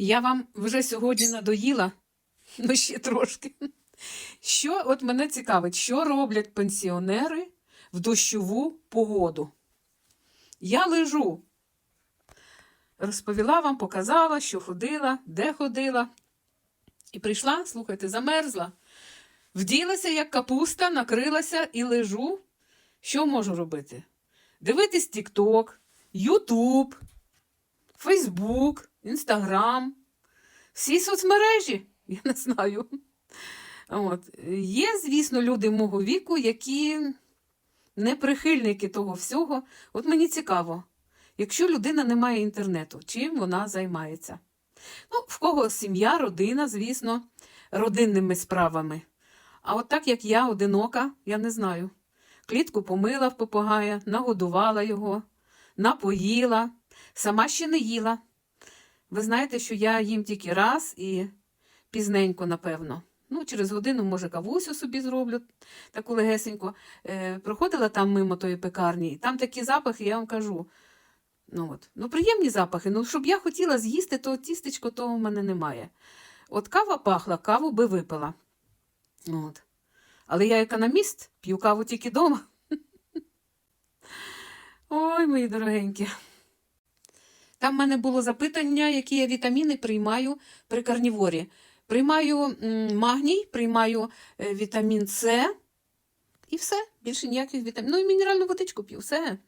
Я вам вже сьогодні надоїла, ну ще трошки. Що от мене цікавить, що роблять пенсіонери в дощову погоду? Я лежу. Розповіла вам, показала, що ходила, де ходила. І прийшла, слухайте, замерзла. Вділася, як капуста, накрилася і лежу. Що можу робити? Дивитись TikTok, YouTube, Facebook, Instagram, всі соцмережі, я не знаю. От. Є, звісно, люди мого віку, які не прихильники того всього. От мені цікаво, якщо людина не має інтернету, чим вона займається? Ну, в кого сім'я, родина, звісно, родинними справами. А от так як я одинока, я не знаю. Клітку помила в попугая, нагодувала його, напоїла, сама ще не їла. Ви знаєте, що я їм тільки раз і пізненько, напевно. Ну, через годину, може, кавусю собі зроблю, таку легесеньку. Е, проходила там мимо тої пекарні, і там такі запахи, я вам кажу. Ну, от. ну, приємні запахи. Ну, щоб я хотіла з'їсти, то тістечко того в мене немає. От кава пахла, каву би випила. От. Але я економіст, п'ю каву тільки вдома. Ой, мої дорогенькі. Там в мене було запитання, які я вітаміни приймаю при карніворі. Приймаю магній, приймаю е, вітамін С і все. Більше ніяких вітамінів. Ну і мінеральну водичку п'ю, все.